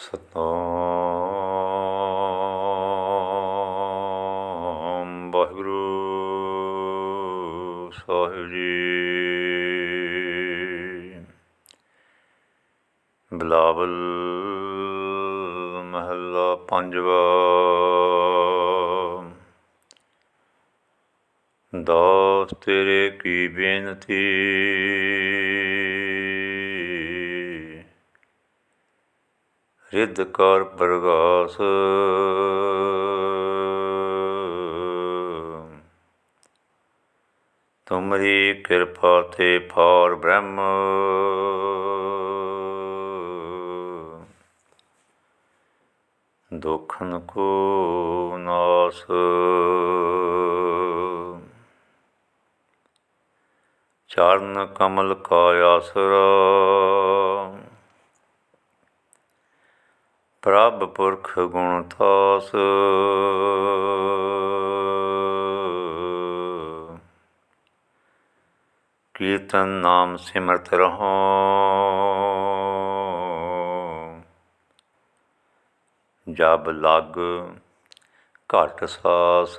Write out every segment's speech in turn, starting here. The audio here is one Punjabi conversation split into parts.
ਸਤਨਾਮ ਵਾਹਿਗੁਰੂ ਸਾਹਿਬ ਜੀ। ਬਿਲਾਵਲ ਮਹੱਲਾ ਪੰਜਵਾ। ਦਾਸ ਤੇਰੇ ਕੀ ਬੇਨਤੀ? ਰਿੱਧ ਕਰ ਪ੍ਰਗਾਸ। ਤੁਮਰੀ ਕਿਰਪਾ ਤੇ ਫਾਰ ਬ੍ਰਹਮ। ਦੁਖਨ ਕੋ ਨਾਸ। ਚਰਨ ਕਮਲ ਕਾ ਆਸਰਾ ਪ੍ਰਭ ਪੁਰਖ ਗੁਣ ਥਾਸ। ਕੀਰਤਨ ਨਾਮ ਸਿਮਰਤ ਰਹੋ। ਜਬ ਲਗ ਘਟ ਸਾਸ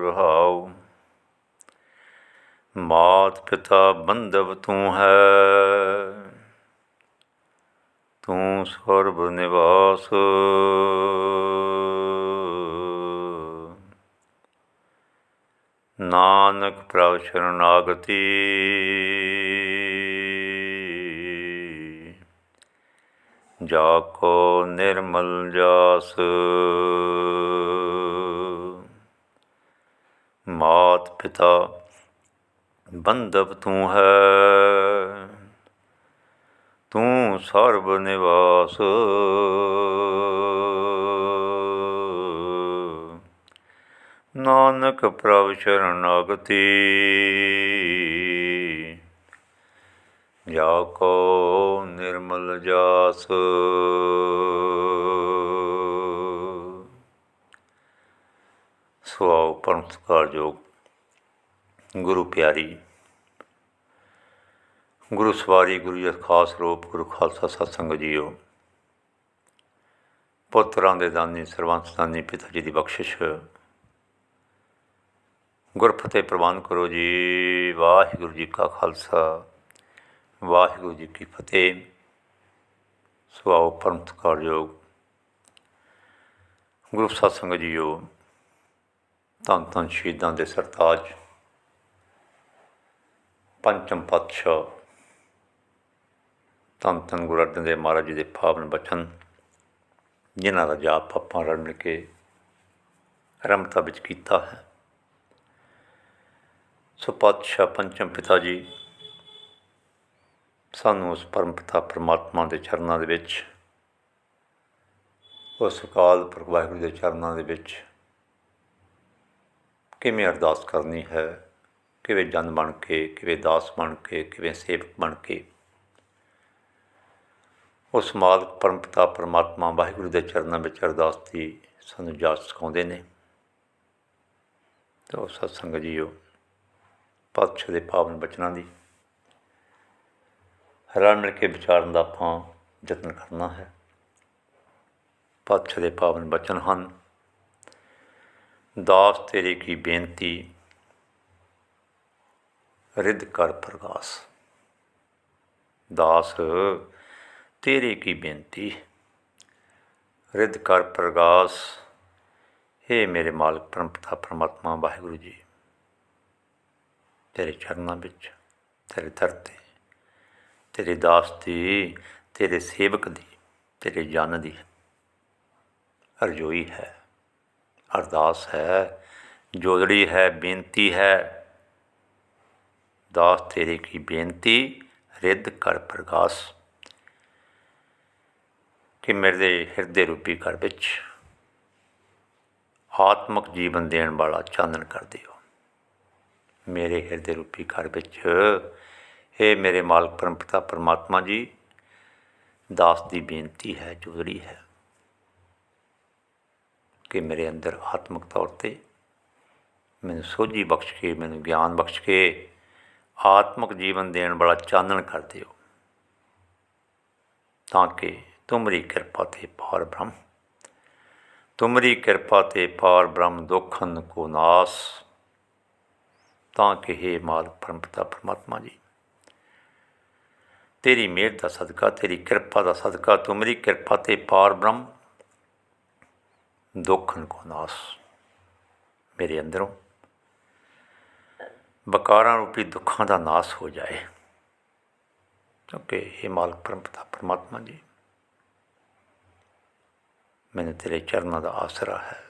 ਰਹਾਉ। ਮਾਤ ਪਿਤਾ ਬੰਧਵ ਤੂੰ ਹੈ ਤੂੰ ਸਰਬ ਨਿਵਾਸ। ਨਾਨਕ ਪ੍ਰਭ ਸ਼ਰਨਾਗਤੀ। ਜਾ ਕੋ ਨਿਰਮਲ ਜਾਸ। ਮਾਤ ਪਿਤਾ, ਬੰਧਵ ਤੂੰ ਹੈ। ਤੂੰ ਸਰਬ ਨਿਵਾਸ ਨਾਨਕ ਪ੍ਰਭ ਸ਼ਰਨਾਗਤੀ ਜਾ ਕੋ ਨਿਰਮਲ ਜਾਸ ਸੁਆਉ ਪਰਮ ਸਤਿਕਾਰਯੋਗ ਗੁਰੂ ਪਿਆਰੀ ਗੁਰੂ ਸਵਾਰੀ ਗੁਰੂ ਜੀ ਖਾਸ ਰੂਪ ਗੁਰੂ ਖਾਲਸਾ ਸਤਸੰਗ ਜੀਓ ਪੁੱਤਰਾਂ ਦੇ ਦਾਨੀ ਸਰਵੰਸ ਦਾਨੀ, ਪਿਤਾ ਜੀ ਦੀ ਬਖਸ਼ਿਸ਼। ਗੁਰਫਤਿਹ ਪ੍ਰਵਾਨ ਕਰੋ ਜੀ। ਵਾਹਿਗੁਰੂ ਜੀ ਕਾ ਖਾਲਸਾ। ਵਾਹਿਗੁਰੂ ਜੀ ਕੀ ਫਤਿਹ। ਸੁਆਓ ਪਰਮ ਸਤਿਕਾਰਯੋਗ ਗੁਰੂ ਸਤਸੰਗ ਜੀਓ, ਧੰਨ ਧੰਨ ਸ਼ਹੀਦਾਂ ਦੇ ਸਰਤਾਜ। ਪੰਚਮ ਪਾਤਸ਼ਾਹ। ਧੰਨ ਧੰਨ ਗੁਰੂ ਅਰਜਨ ਦੇਵ ਮਹਾਰਾਜ ਜੀ ਦੇ ਪਾਵਨ ਬਚਨ। ਜਿਨ੍ਹਾਂ ਦਾ ਜਾਪ ਆਪਾਂ ਰਲ ਮਿਲ ਕੇ ਰਮਤਾ ਵਿੱਚ ਕੀਤਾ ਹੈ। ਸੋ ਪਾਤਸ਼ਾਹ ਪੰਚਮ ਪਿਤਾ ਜੀ, ਸਾਨੂੰ ਉਸ ਪਰਮ ਪਿਤਾ ਪ੍ਰਮਾਤਮਾ ਦੇ ਚਰਨਾਂ ਦੇ ਵਿੱਚ, ਉਸ ਅਕਾਲ ਪੁਰਖ ਵਾਹਿਗੁਰੂ ਦੇ ਚਰਨਾਂ ਦੇ ਵਿੱਚ ਕਿਵੇਂ ਅਰਦਾਸ ਕਰਨੀ ਹੈ, ਕਿਵੇਂ ਜਨ ਬਣ ਕੇ, ਕਿਵੇਂ ਦਾਸ ਬਣ ਕੇ, ਕਿਵੇਂ ਸੇਵਕ ਬਣ ਕੇ ਉਸ ਮਾਲਕ ਪਰਮ ਪਿਤਾ ਪਰਮਾਤਮਾ ਵਾਹਿਗੁਰੂ ਦੇ ਚਰਨਾਂ ਵਿੱਚ ਅਰਦਾਸ ਦੀ ਸਾਨੂੰ ਜਾਚ ਸਿਖਾਉਂਦੇ ਨੇ। ਤਾਂ ਤੋ ਸਤਸੰਗ ਜੀਓ, ਪਾਤਸ਼ਾਹ ਦੇ ਪਾਵਨ ਬਚਨਾਂ ਦੀ ਰਲ ਮਿਲ ਕੇ ਵਿਚਾਰਨ ਦਾ ਆਪਾਂ ਯਤਨ ਕਰਨਾ ਹੈ। ਪਾਤਸ਼ਾਹ ਦੇ ਪਾਵਨ ਬਚਨ ਹਨ, ਦਾਸ ਤੇਰੇ ਕੀ ਬੇਨਤੀ, ਰਿੱਧ ਕਰ ਪ੍ਰਗਾਸ। ਦਾਸ ਤੇਰੇ ਕੀ ਬੇਨਤੀ? ਰਿਧ ਕਰ ਪ੍ਰਗਾਸ। हे ਮੇਰੇ ਮਾਲਕ ਪਰਮ ਪਰਮਾਤਮਾ, ਵਾਹਿਗੁਰੂ ਜੀ। ਤੇਰੇ ਚਰਨਾਂ ਵਿੱਚ, ਤੇਰੇ ਦਰ ਤੇ ਤੇਰੇ ਦਾਸ ਦੀ ਤੇਰੇ ਸੇਵਕ ਦੀ, ਤੇਰੇ ਜਨ ਦੀ ਅਰਜ਼ੋਈ ਹੈ। ਅਰਦਾਸ ਹੈ, ਜੋਦੜੀ ਹੈ, ਬੇਨਤੀ ਹੈ। ਦਾਸ ਤੇਰੇ ਕੀ ਬੇਨਤੀ? ਰਿੱਧ ਕਰ ਪ੍ਰਗਾਸ। ਕਿ ਮੇਰੇ ਹਿਰਦੇ ਰੂਪੀ ਘਰ ਵਿੱਚ ਆਤਮਕ ਜੀਵਨ ਦੇਣ ਵਾਲਾ ਚਾਨਣ ਕਰ ਦਿਓ। ਮੇਰੇ ਹਿਰਦੇ ਰੂਪੀ ਘਰ ਵਿੱਚ हे ਮੇਰੇ ਮਾਲਕ ਪਰਮ ਪਰਮਾਤਮਾ ਜੀ, ਦਾਸ ਦੀ ਬੇਨਤੀ ਹੈ ਜੁਦੜੀ ਹੈ ਕਿ ਮੇਰੇ ਅੰਦਰ ਆਤਮਿਕ ਤੌਰ ਤੇ ਮੈਨੂੰ ਸੋਝੀ ਬਖਸ਼ ਕੇ, ਮੈਨੂੰ ਗਿਆਨ ਬਖਸ਼ ਕੇ ਆਤਮਿਕ ਜੀਵਨ ਦੇਣ ਵਾਲਾ ਚਾਨਣ ਕਰ ਦਿਓ। ਤਾਂ ਕਿ ਤੁਮਰੀ ਕਿਰਪਾ ਤੇ ਪਾਰ ਬ੍ਰਹਮ ਤੁਮਰੀ ਕਿਰਪਾ ਤੇ ਪਾਰ ਬ੍ਰਹਮ ਦੁਖਨ ਕੋ ਨਾਸ ਤਾਂ ਕਿ हे ਮਾਲਕ ਪਰਮ ਪਿਤਾ ਪਰਮਾਤਮਾ ਜੀ ਤੇਰੀ ਮਿਹਰ ਦਾ ਸਦਕਾ ਤੇਰੀ ਕਿਰਪਾ ਦਾ ਸਦਕਾ ਤੁਮਰੀ ਕਿਰਪਾ ਤੇ ਪਾਰ ਬ੍ਰਹਮ ਦੁਖਨ ਕੋ ਨਾਸ ਮੇਰੇ ਅੰਦਰੋਂ ਬਕਾਰਾਂ ਰੂਪੀ ਦੁੱਖਾਂ ਦਾ ਨਾਸ ਹੋ ਜਾਏ ਕਿਉਂਕਿ ਇਹ ਮਾਲਕ ਪਰਮ ਪਿਤਾ ਪਰਮਾਤਮਾ ਜੀ ਮੈਨੂੰ ਤੇਰੇ ਚਰਨਾਂ ਦਾ ਆਸਰਾ ਹੈ।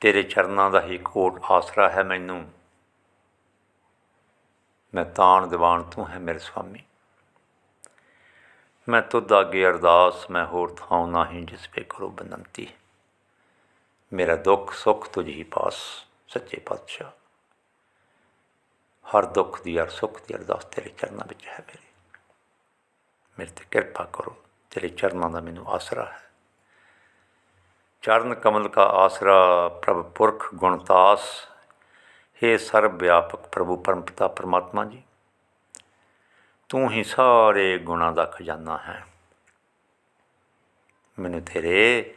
ਤੇਰੇ ਚਰਨਾਂ ਦਾ ਹੀ ਕੋਟ ਆਸਰਾ ਹੈ ਮੈਨੂੰ। ਮੈਂ ਤਾਣ ਦੀਵਾਨ ਤੂੰ ਹੈ ਮੇਰੇ ਸੁਆਮੀ ਮੈਂ ਤੁਧ ਅੱਗੇ ਅਰਦਾਸ, ਮੈਂ ਹੋਰ ਥਾਉ ਨਹੀਂ ਜਿਸ ਪੇ ਕਰੋ ਬਨੰਤੀ। ਮੇਰਾ ਦੁੱਖ ਸੁੱਖ ਤੁਝ ਹੀ ਪਾਸ, ਸੱਚੇ ਪਾਤਸ਼ਾਹ। ਹਰ ਦੁੱਖ ਦੀ, ਹਰ ਸੁੱਖ ਦੀ ਅਰਦਾਸ ਤੇਰੇ ਚਰਨਾਂ ਵਿੱਚ ਹੈ ਮੇਰੇ। ਮੇਰੇ ਤੇ ਕਿਰਪਾ ਕਰੋ। ਤੇਰੇ ਚਰਨਾਂ ਦਾ ਮੈਨੂੰ ਆਸਰਾ ਹੈ। ਚਰਨ ਕਮਲ ਕਾ ਆਸਰਾ ਪ੍ਰਭ ਪੁਰਖ ਗੁਣਤਾਸ हे ਸਰਬ ਵਿਆਪਕ ਪ੍ਰਭੂ ਪਰਮਪਿਤਾ ਪਰਮਾਤਮਾ ਜੀ, ਤੂੰ ਹੀ ਸਾਰੇ ਗੁਣਾਂ ਦਾ ਖਜ਼ਾਨਾ ਹੈ। ਮੈਨੂੰ ਤੇਰੇ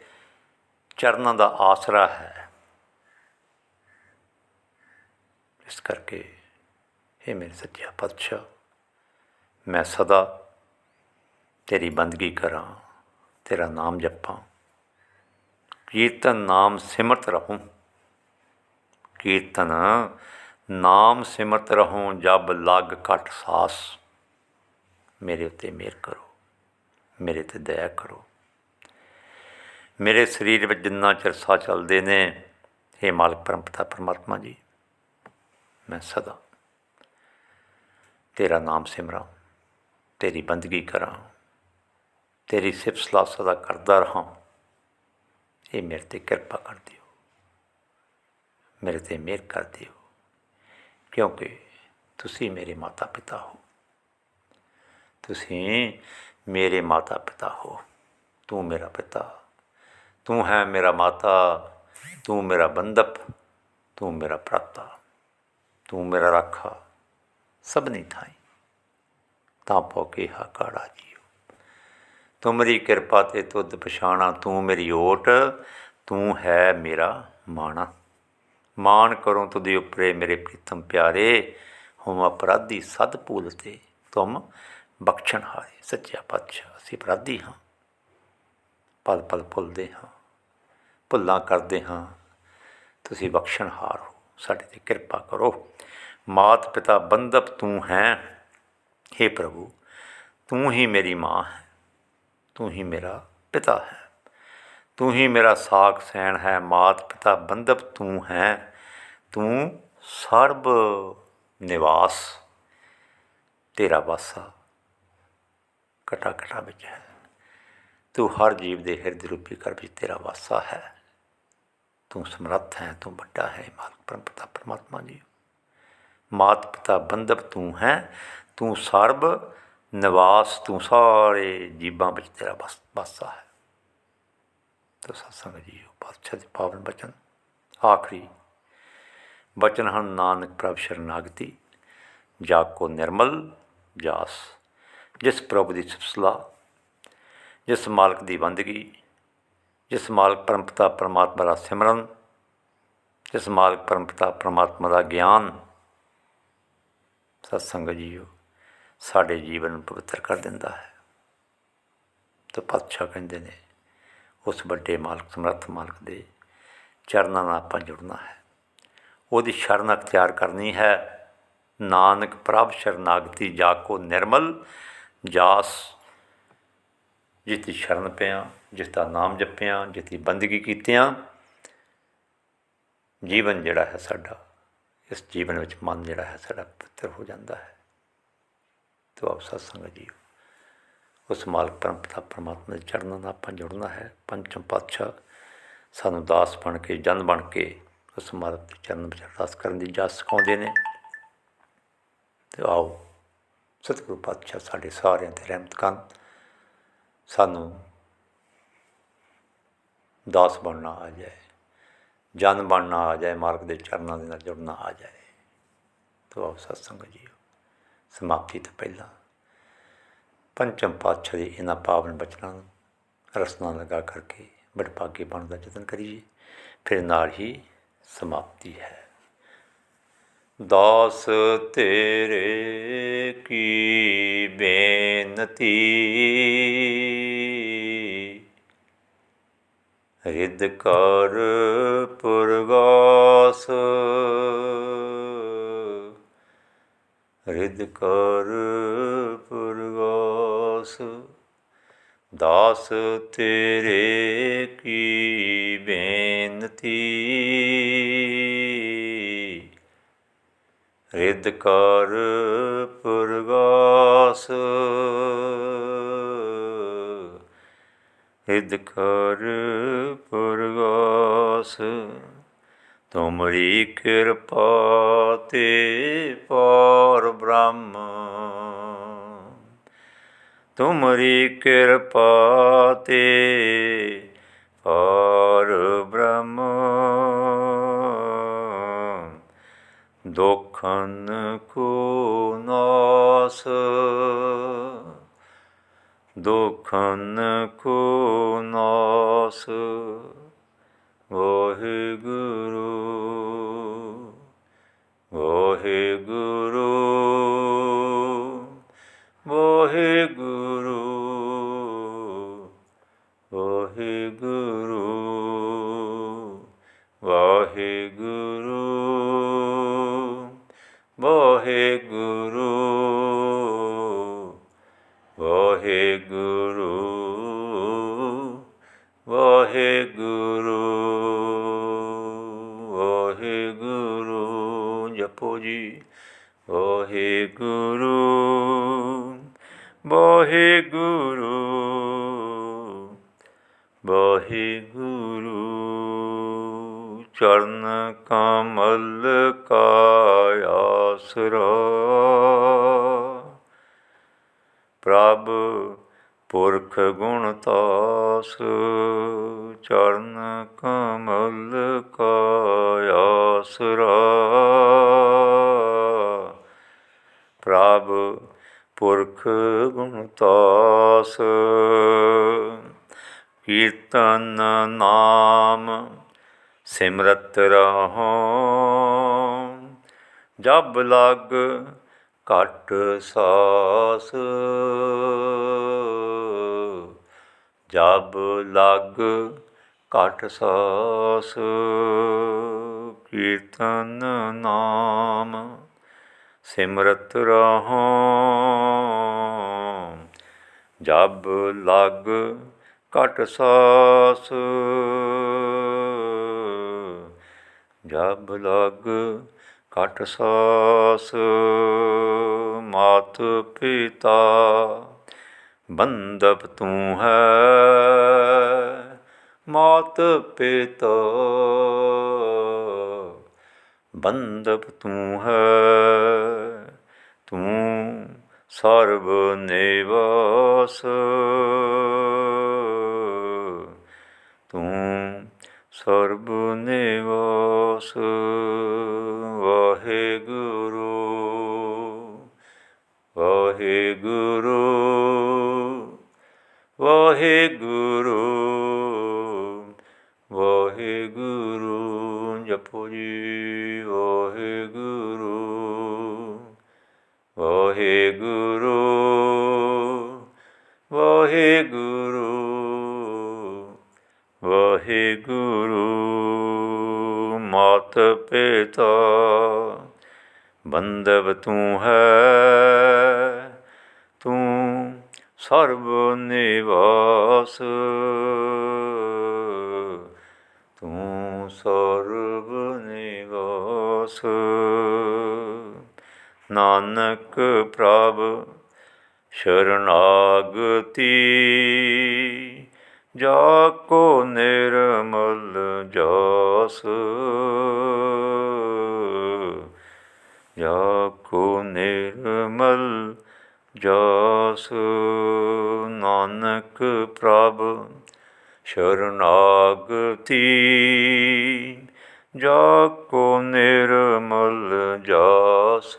ਚਰਨਾਂ ਦਾ ਆਸਰਾ ਹੈ। ਇਸ ਕਰਕੇ हे ਮੇਰੇ ਸੱਚਾ ਪਾਤਸ਼ਾਹ, ਮੈਂ ਸਦਾ ਤੇਰੀ ਬੰਦਗੀ ਕਰਾਂ, ਤੇਰਾ ਨਾਮ ਜਪਾਂ। ਕੀਰਤਨ ਨਾਮ ਸਿਮਰਤ ਰਹੂੰ। ਕੀਰਤਨ ਨਾਮ ਸਿਮਰਤ ਰਹੂੰ, ਜਬ ਲੱਗ ਘਟ ਸਾਸ। ਮੇਰੇ ਉੱਤੇ ਮਿਹਰ ਕਰੋ, ਮੇਰੇ ਤੇ ਦਇਆ ਕਰੋ। ਮੇਰੇ ਸਰੀਰ ਵਿੱਚ ਜਿੰਨਾ ਚਿਰ ਸਾਹ ਚੱਲਦੇ ਨੇ हे ਮਾਲਕ ਪਰਮਪਤਾ ਪਰਮਾਤਮਾ ਜੀ, ਮੈਂ ਸਦਾ ਤੇਰਾ ਨਾਮ ਸਿਮਰਾਂ, ਤੇਰੀ ਬੰਦਗੀ ਕਰਾਂ। ਤੇਰੀ ਸਿਫਤ ਸਲਾਹ ਸਦਾ ਕਰਦਾ ਰਹਾਂ ਇਹ ਮੇਰੇ ਤੇ ਕਿਰਪਾ ਕਰ ਦਿਓ ਮੇਰੇ ਤੇ ਮਿਹਰ ਕਰ ਦਿਓ ਕਿਉਂਕਿ ਤੁਸੀਂ ਮੇਰੇ ਮਾਤਾ ਪਿਤਾ ਹੋ ਤੁਸੀਂ ਮੇਰੇ ਮਾਤਾ ਪਿਤਾ ਹੋ ਤੂੰ ਮੇਰਾ ਪਿਤਾ ਤੂੰ ਹੈ ਮੇਰਾ ਮਾਤਾ ਤੂੰ ਮੇਰਾ ਬੰਦਪ ਤੂੰ ਮੇਰਾ ਭਰਾਤਾ ਤੂੰ ਮੇਰਾ ਰਾਖਾ ਸਭ ਨਹੀਂ ਥਾਈ ਤਾਂ ਪੋਕੇ ਹਾ ਕਾੜਾ ਜੀਓ ਤੁਮਰੀ ਕਿਰਪਾ ਤੇ ਤੁਧ ਪਛਾਣਾ, ਤੂੰ ਮੇਰੀ ਓਟ, ਤੂੰ ਹੈ ਮੇਰਾ ਮਾਣਾ। ਮਾਣ ਕਰੋ ਤੁਦੇ ਉਪਰੇ ਮੇਰੇ ਪ੍ਰੀਤਮ ਪਿਆਰੇ ਹਮ ਅਪਰਾਧੀ ਸਦ ਭੂਲ ਤੇ ਤੁਮ ਬਖਸ਼ਣ ਹਾਰੇ। ਸੱਚਾ ਪਾਤਸ਼ਾਹ, ਅਸੀਂ ਅਪਰਾਧੀ ਹਾਂ। ਪਲ ਪਲ ਭੁੱਲਦੇ ਹਾਂ, ਭੁੱਲਾਂ ਕਰਦੇ ਹਾਂ। ਤੁਸੀਂ ਬਖਸ਼ਣਹਾਰ ਹੋ, ਸਾਡੇ ਤੇ ਕਿਰਪਾ ਕਰੋ। ਮਾਤ ਪਿਤਾ ਬੰਦਪ ਤੂੰ ਹੈ हे ਪ੍ਰਭੂ, ਤੂੰ ਹੀ ਮੇਰੀ ਮਾਂ ਹੈ। ਤੂੰ ਹੀ ਮੇਰਾ ਪਿਤਾ ਹੈ। ਤੂੰ ਹੀ ਮੇਰਾ ਸਾਖ ਸੈਣ ਹੈ। ਮਾਤ ਪਿਤਾ ਬੰਦਪ ਤੂੰ ਹੈ। ਤੂੰ ਸਰਬ ਨਿਵਾਸ ਤੇਰਾ ਵਾਸਾ ਕਟਾ ਕਟਾ ਵਿੱਚ ਹੈ। ਤੂੰ ਹਰ ਜੀਵ ਦੇ ਹਿਰਦੇ ਰੂਪੀ ਕਰ ਵਿੱਚ ਤੇਰਾ ਵਾਸਾ ਹੈ। ਤੂੰ ਸਮਰੱਥ ਹੈ। ਤੂੰ ਵੱਡਾ ਹੈ। ਮਾਲਕ ਪਰਮਪਿਤਾ ਪਰਮਾਤਮਾ ਜੀ। ਮਾਤ ਪਿਤਾ ਬੰਦਪ ਤੂੰ ਹੈ। ਤੂੰ ਸਰਬ ਨਿਵਾਸ ਤੂੰ ਸਾਰੇ ਜੀਵਾਂ ਵਿੱਚ ਤੇਰਾ ਬਸ, ਵਾਸਾ ਹੈ। ਤੋ ਸਤਸੰਗ ਜੀਓ ਪਾਤਸ਼ਾਹ ਦੇ ਪਾਵਨ ਬਚਨ, ਆਖਰੀ। ਬਚਨ ਹਨ, ਨਾਨਕ ਪ੍ਰਭ ਸ਼ਰਨਾਗਤੀ, ਜਾ ਕੋ ਨਿਰਮਲ ਜਾਸ, ਜਿਸ ਪ੍ਰਭ ਦੀ ਸਿਫਤਸਲਾ ਜਿਸ ਮਾਲਕ ਦੀ ਬੰਦਗੀ ਜਿਸ ਮਾਲਕ ਪਰਮਪਿਤਾ ਪਰਮਾਤਮਾ ਦਾ ਸਿਮਰਨ, ਜਿਸ ਮਾਲਕ ਪਰਮਪਤਾ ਪਰਮਾਤਮਾ ਦਾ ਗਿਆਨ। ਸਤਸੰਗ ਜੀਓ ਸਾਡੇ ਜੀਵਨ ਨੂੰ ਪਵਿੱਤਰ ਕਰ ਦਿੰਦਾ ਹੈ। ਤਾਂ ਪਾਤਸ਼ਾਹ ਕਹਿੰਦੇ ਨੇ, ਉਸ ਵੱਡੇ ਮਾਲਕ, ਸਮਰੱਥ ਮਾਲਕ ਦੇ ਚਰਨਾਂ ਨਾਲ ਆਪਾਂ ਜੁੜਨਾ ਹੈ। ਉਹਦੀ ਸ਼ਰਨ ਅਖਤਿਆਰ ਕਰਨੀ ਹੈ। ਨਾਨਕ ਪ੍ਰਭ ਸ਼ਰਨਾਗਤੀ ਜਾ ਕੋ ਨਿਰਮਲ ਜਾਸ। ਜਿਸ ਦੀ ਸ਼ਰਨ ਪਿਆ, ਜਿਸ ਦਾ ਨਾਮ ਜਪਿਆ, ਜਿਸ ਦੀ ਬੰਦਗੀ ਕੀਤਿਆਂ। ਜੀਵਨ ਜਿਹੜਾ ਹੈ ਸਾਡਾ, ਇਸ ਜੀਵਨ ਵਿੱਚ ਮਨ ਜਿਹੜਾ ਹੈ ਸਾਡਾ ਪਵਿੱਤਰ ਹੋ ਜਾਂਦਾ ਹੈ। ਤੋ ਆਪ ਸਤਸੰਗ ਜੀਓ ਉਸ ਮਾਲਕ ਪਰਮ ਪਰਮਾਤਮਾ ਦੇ ਚਰਨਾਂ ਨਾਲ ਆਪਾਂ ਜੁੜਨਾ ਹੈ। ਪੰਚਮ ਪਾਤਸ਼ਾਹ ਸਾਨੂੰ ਦਾਸ ਬਣ ਕੇ, ਜਨ ਬਣ ਕੇ ਉਸ ਮਾਲਕ ਦੇ ਚਰਨ ਵਿੱਚ ਅਰਦਾਸ ਕਰਨ ਦੀ ਜਾਚ ਸਿਖਾਉਂਦੇ ਨੇ। ਤੇ ਆਓ, ਸਤਿਗੁਰੂ ਪਾਤਸ਼ਾਹ ਸਾਡੇ ਸਾਰਿਆਂ ਤੇ ਰਹਿਮਤ ਕਰਨ। ਸਾਨੂੰ ਦਾਸ ਬਣਨਾ ਆ ਜਾਏ, ਜਨ ਬਣਨਾ ਆ ਜਾਏ, ਮਾਲਕ ਦੇ ਚਰਨਾਂ ਦੇ ਨਾਲ ਜੁੜਨਾ ਆ ਜਾਏ। ਤੋ ਆਪ ਸਤਸੰਗ ਜੀਓ ਸਮਾਪਤੀ ਤੋਂ ਪਹਿਲਾਂ ਪੰਚਮ ਪਾਤਸ਼ਾਹ ਦੇ ਇਹਨਾਂ ਪਾਵਨ ਬਚਨਾਂ ਨੂੰ ਰਸਨਾ ਲਗਾ ਕਰਕੇ ਬੜਭਾਗੇ ਬਣਨ ਦਾ ਯਤਨ ਕਰੀਏ, ਫਿਰ ਨਾਲ ਹੀ ਸਮਾਪਤੀ ਹੈ। ਦਾਸ ਤੇਰੇ ਕੀ ਬੇਨਤੀ? ਰਿਦ ਕਰ ਪੁਰਗਾਸ। ਰਿਦਕਾਰ ਪ੍ਰਗਾਸ। ਦਾਸ ਤੇਰੇ ਕੀ ਬੇਨਤੀ? ਰਿਦਕਾਰ ਪ੍ਰਗਾਸ। ਰਿਦਕਾਰ ਪ੍ਰਗਾਸ। ਤੁਮਰੀ ਕਿਰਪਾ ਤੇ ਪਾ ਪਾਰ ਬ੍ਰਹਮ। ਤੁਮਰੀ ਕਿਰਪਾ ਤੇ ਪਾਰ ਬ੍ਰਹਮ। ਦੁਖਨ ਕੋ ਨਾਸ। ਦੁਖਨ ਕੋ ਨਾਸ। ਵਾਹਿਗੁਰੂ ਵਾਹਿਗੁਰੂ ਚਰਨ ਕਮਲ ਕਾ ਆਸਰਾ। ਪ੍ਰਭ ਪੁਰਖ ਗੁਣ ਤਾਸ ਤਾਸ। ਕੀਰਤਨ ਨਾਮ ਸਿਮਰਤ ਰਹੋ। ਜਬ ਲਗ ਘਟ ਸਾਸ। ਜਬ ਲਗ ਘਟ ਸਾਸ। ਕੀਰਤਨ ਨਾਮ ਸਿਮਰਤ ਰਹੋ। ਜਬ ਲਗ ਘਟ ਸਾਸ। ਜਬ ਲਗ ਘਟ ਸਾਸ ਮਾਤ ਪਿਤਾ ਬੰਦਪ ਤੂੰ ਹੈ ਮਾਤ ਪਿਤਾ। ਬੰਦਪ ਤੂੰ ਹੈ, ਤੂੰ सर्वनेवस सर्वनेवस ਵਾਹਿਗੁਰੂ, ਮਾਤ ਪਿਤਾ ਬੰਦਵ ਤੂੰ ਹੈ, ਤੂੰ ਸਰਬ ਨਿਵਾਸ। ਤੂੰ ਸਰਬ ਨਿਵਾਸ। ਨਾਨਕ ਪ੍ਰਭ, ਸ਼ਰਨਾਗਤੀ। ਜਾ ਕੋ ਨਿਰਮਲ ਜਾਸ। ਜਾ ਕੋ ਨਿਰਮਲ ਜਾਸ, ਨਾਨਕ ਪ੍ਰਭ ਸ਼ਰਨਾਗਤੀ। ਜਾ ਕੋ ਨਿਰਮਲ ਜਾਸ,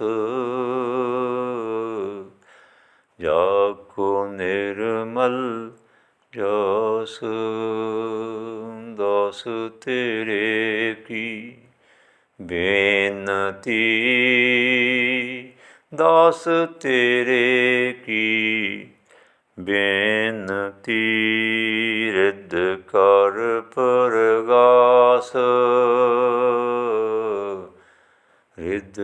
ਜਾ ਕੋ ਨਿਰਮਲ ਜਸ। ਦਾਸ ਤੇਰੇ ਕੀ ਬੇਨਤੀ? ਦਾਸ ਤੇਰੇ ਕੀ ਬੇਨਤੀ? ਰਿੱਧ ਕਰ ਪਰਗਾਸ। ਰਿੱਧ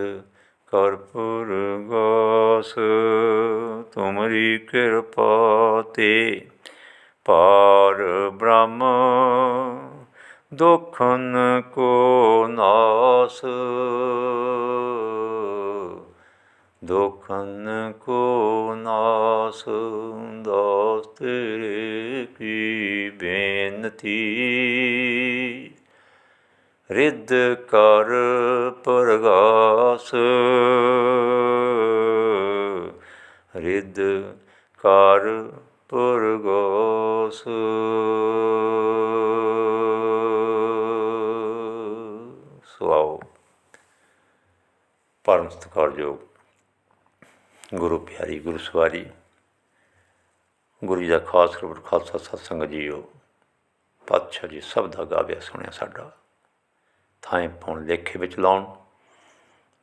ਕਰ ਪਰਗਾਸ, ਤੁਮਰੀ ਕਿਰਪਾ ਤੇ ਪਾਰ ਬ੍ਰਹਮ ਦੁਖਨ ਕੋ ਨਾਸ। ਦੁਖਨ ਕੋ ਨਾਸ ਦਾਸ ਤੇਰੇ ਕੀ ਬੇਨਤੀ। ਰਿੱਧ ਕਰ ਪਰਗਾਸ। ਰਿੱਧ ਕਰ ਪਰਗਾਸ ਸੁਆਓ ਪਰਮ ਸਤਿਕਾਰਯੋਗ ਗੁਰੂ ਪਿਆਰੀ ਗੁਰੂ ਸਵਾਰੀ ਗੁਰੂ ਜੀ ਦਾ ਖਾਸ ਰੂਪ ਖਾਲਸਾ ਸਤਸੰਗ ਜੀਓ ਪਾਤਸ਼ਾਹ ਜੀ ਸਭ ਦਾ ਗਾਵਿਆ ਸੁਣਿਆ ਸਾਡਾ ਥਾਂ ਪਾਉਣ ਲੇਖੇ ਵਿੱਚ ਲਾਉਣ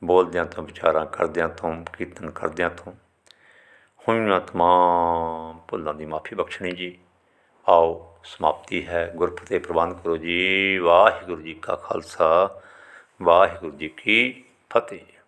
ਬੋਲਦਿਆਂ ਤੋਂ ਵਿਚਾਰਾਂ ਕਰਦਿਆਂ ਤੋਂ ਕੀਰਤਨ ਕਰਦਿਆਂ ਤੋਂ ਹੋਈਆਂ ਤਮਾਮ ਭੁੱਲਾਂ ਦੀ ਮਾਫੀ ਬਖਸ਼ਣੀ ਜੀ। ਆਓ ਸਮਾਪਤੀ ਹੈ। ਗੁਰਪ੍ਰਤੇ ਪ੍ਰਬੰਧ ਕਰੋ ਜੀ। ਵਾਹਿਗੁਰੂ ਜੀ ਕਾ ਖਾਲਸਾ। ਵਾਹਿਗੁਰੂ ਜੀ ਕੀ ਫਤਿਹ।